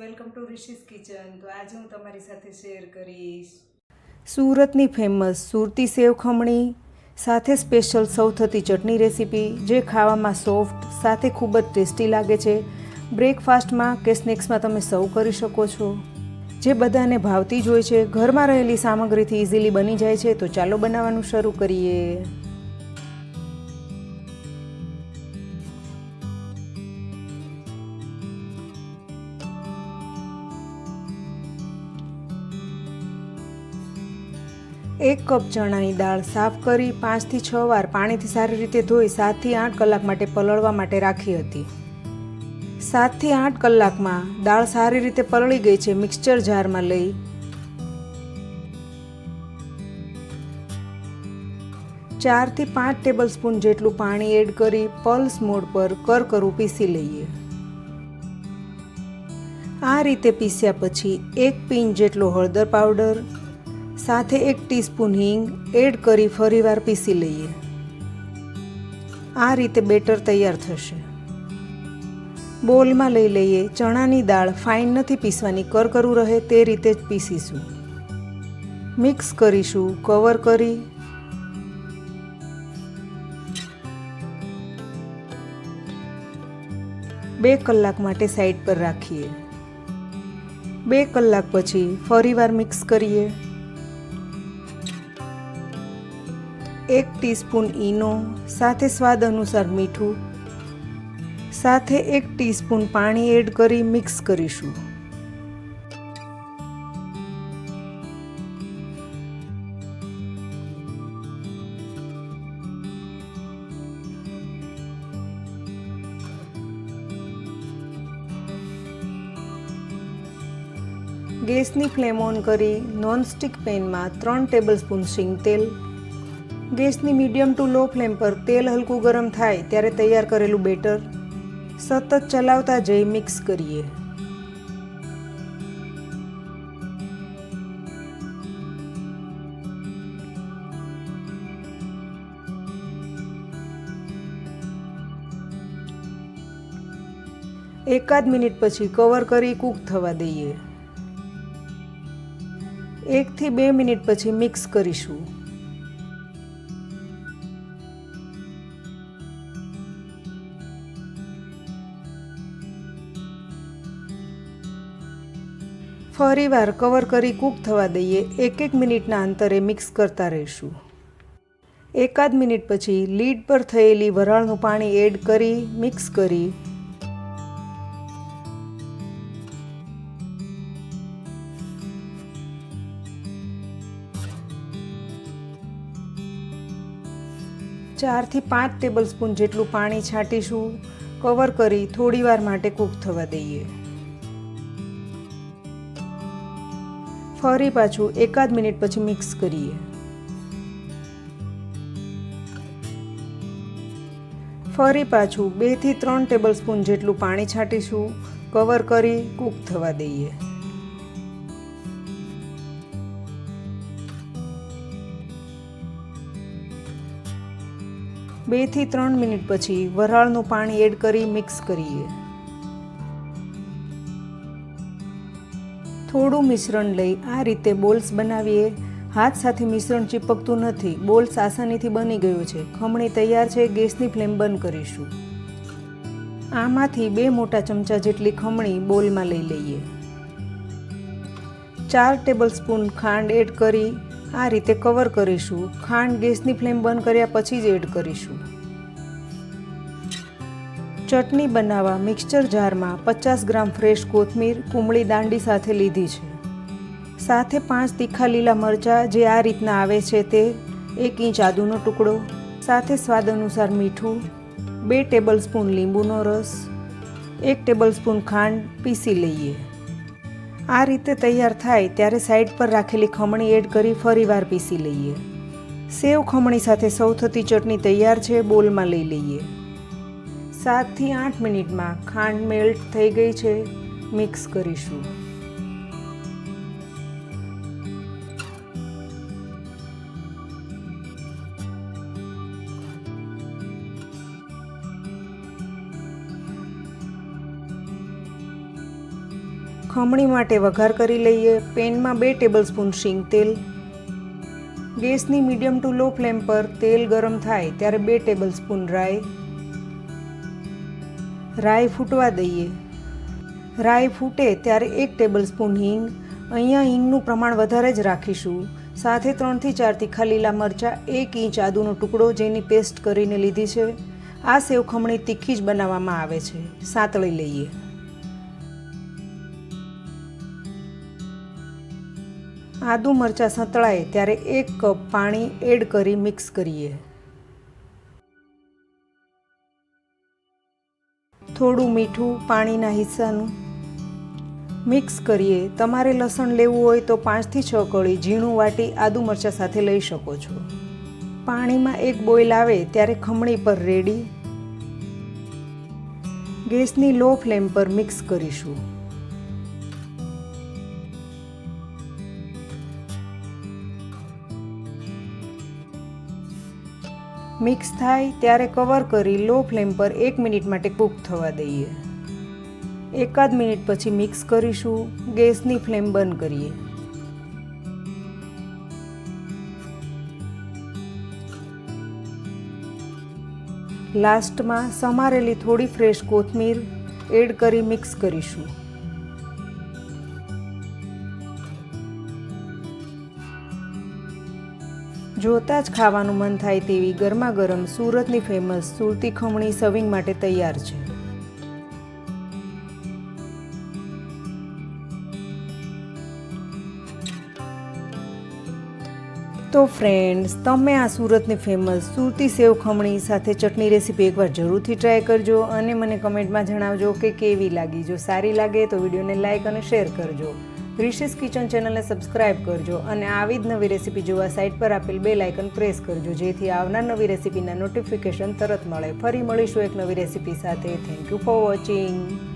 Welcome to Rishi's kitchen. તો આજે હું તમારી સાથે શેર કરીશ. સુરતની ફેમસ સુરતી સેવ ખમણી, સાથે સ્પેશિયલ સૌ થતી ચટણી રેસીપી, જે ખાવામાં સોફ્ટ સાથે ખૂબ જ ટેસ્ટી લાગે છે. બ્રેકફાસ્ટમાં કે સ્નેક્સમાં તમે સર્વ કરી શકો છો. જે બધાને ભાવતી જ હોય છે, ઘરમાં રહેલી સામગ્રીથી ઇઝીલી બની જાય છે, તો ચાલો બનાવવાનું શરૂ કરીએ. એક કપ ચણાની દાળ સાફ કરી પાંચથી છ વાર પાણીથી સારી રીતે ધોઈ સાતથી આઠ કલાક માટે પલળવા માટે રાખી હતી. સાતથી આઠ કલાકમાં દાળ સારી રીતે પલળી ગઈ છે મિક્સચર જારમાં લઈ. ચારથી પાંચ ટેબલ સ્પૂન જેટલું પાણી એડ કરી પલ્સ મોડ પર કરકરું પીસી લઈએ. આ રીતે પીસ્યા પછી એક પિંચ જેટલો હળદર પાવડર સાથે એક ટીસ્પૂન હિંગ એડ કરી ફરીવાર પીસી લઈએ. આ રીતે બેટર તૈયાર થશે. બોલમાં લઈ લઈએ ચણાની દાળ ફાઇન નથી પીસવાની, કરકરું રહે તે રીતે જ પીસીશું. મિક્સ કરીશું, કવર કરી. બે કલાક માટે સાઈડ પર રાખીએ. બે કલાક પછી ફરીવાર મિક્સ કરીએ. એક ટીસ્પૂન ઈનો, સાથે સ્વાદ અનુસાર મીઠું, સાથે એક ટીસ્પૂન પાણી એડ કરી મિક્સ કરીશું. ગેસની ફ્લેમ ઓન કરી નોનસ્ટિક પેનમાં ત્રણ ટેબલસ્પૂન શીંગ તેલ ગેસની મીડિયમ ટુ લો ફ્લેમ પર તેલ હલકું ગરમ થાય ત્યારે તૈયાર કરેલું બેટર સતત ચલાવતા જઈ મિક્સ કરીએ. એકાદ મિનિટ પછી કવર કરી કૂક થવા દઈએ. એકથી બે મિનિટ પછી મિક્સ કરીશું. ફરીવાર કવર કરી કૂક થવા દઈએ. એક એક મિનિટના અંતરે મિક્સ કરતા રહીશું. એકાદ મિનિટ પછી લીડ પર થયેલી વરાળનું પાણી એડ કરી મિક્સ કરી. ચારથી પાંચ ટેબલ સ્પૂન જેટલું પાણી છાંટીશું. કવર કરી થોડીવાર માટે કૂક થવા દઈએ. ફરી પાછું એકાદ મિનિટ પછી મિક્સ કરીએ. ફરી પાછું બેથી ત્રણ ટેબલ સ્પૂન જેટલું પાણી છાંટીશું. કવર કરી કૂક થવા દઈએ. બેથી ત્રણ મિનિટ પછી વરાળનું પાણી એડ કરી મિક્સ કરીએ. થોડું મિશ્રણ લઈ આ રીતે બોલ્સ બનાવીએ. હાથ સાથે મિશ્રણ ચીપકતું નથી. બોલ્સ આસાનીથી બની ગયું છે. ખમણી તૈયાર છે. ગેસની ફ્લેમ બંધ કરીશું. આમાંથી બે મોટા ચમચા જેટલી ખમણી બોલમાં લઈ લઈએ. ચાર ટેબલ સ્પૂન ખાંડ એડ કરી આ રીતે કવર કરીશું. ખાંડ ગેસની ફ્લેમ બંધ કર્યા પછી જ એડ કરીશું. ચટણી બનાવવા મિક્સચર જારમાં પચાસ ગ્રામ ફ્રેશ કોથમીર કુમળી દાંડી સાથે લીધી છે. સાથે પાંચ તીખા લીલા મરચાં જે આ રીતના આવે છે તે એક ઇંચ આદુનો ટુકડો, સાથે સ્વાદ અનુસાર મીઠું, બે ટેબલ સ્પૂન લીંબુનો રસ, એક ટેબલ સ્પૂન ખાંડ પીસી લઈએ. આ રીતે તૈયાર થાય ત્યારે સાઈડ પર રાખેલી ખમણી એડ કરી ફરીવાર પીસી લઈએ. સેવ ખમણી સાથે સૌ થતી ચટણી તૈયાર છે, બોલમાં લઈ લઈએ. સાતથી આઠ મિનિટમાં ખાંડ મેલ્ટ થઈ ગઈ છે. મિક્સ કરીશું. ખમણી માટે વઘાર કરી લઈએ. પેનમાં બે ટેબલસ્પૂન શીંગ તેલ. ગેસની મીડિયમ ટુ લો ફ્લેમ પર તેલ ગરમ થાય ત્યારે બે ટેબલસ્પૂન રાઈ. રાઈ ફૂટવા દઈએ. રાઈ ફૂટે ત્યારે એક ટેબલસ્પૂન હિંગ, અહીંયા હિંગનું પ્રમાણ વધારે જ રાખીશું. સાથે ત્રણથી ચાર તીખા લીલા મરચાં, એક ઇંચ આદુનો ટુકડો જેની પેસ્ટ કરીને લીધી છે. આ સેવ ખમણી તીખી જ બનાવવામાં આવે છે. સાતળી લઈએ. આદુ મરચાં સંતળાય ત્યારે એક કપ પાણી એડ કરી મિક્સ કરીએ. થોડું મીઠું, પાણીના હિસ્સાનું મિક્સ કરીએ. તમારે લસણ લેવું હોય તો પાંચથી છ કળી ઝીણું વાટી આદુ મરચાં સાથે લઈ શકો છો. પાણીમાં એક બોઇલ આવે ત્યારે ખમણી પર રેડી ગેસની લો ફ્લેમ પર મિક્સ કરીશું. મિક્સ થાય ત્યારે કવર કરી લો ફ્લેમ પર એક મિનિટ માટે કૂક થવા દઈએ. એકાદ મિનિટ પછી મિક્સ કરીશું, ગેસની ફ્લેમ બંધ કરીએ. લાસ્ટમાં સમારેલી થોડી ફ્રેશ કોથમીર એડ કરી મિક્સ કરીશું. જોતાં જ ખાવાનું મન થાય તેવી ગરમા ગરમ સુરતની ફેમસ સુરતી ખમણી સર્વિંગ માટે તૈયાર છે. તો ફ્રેન્ડ્સ તમે આ સુરતની ફેમસ સુરતી સેવ ખમણી સાથે ચટણી રેસીપી એકવાર જરૂરથી ટ્રાય કરજો અને મને કમેન્ટમાં જણાવજો કે કેવી લાગી. જો સારી લાગે તો વિડીયોને લાઇક અને શેર કરજો. રિશિસ કિચન ચેનલને સબસ્ક્રાઇબ કરજો અને આવી જ નવી રેસીપી જોવા સાઇટ પર આપેલ બે લાઇકન પ્રેસ કરજો. જેથી આવનાર નવી રેસીપીના નોટિફિકેશન તરત મળે. ફરી મળીશું એક નવી રેસીપી સાથે. Thank you for watching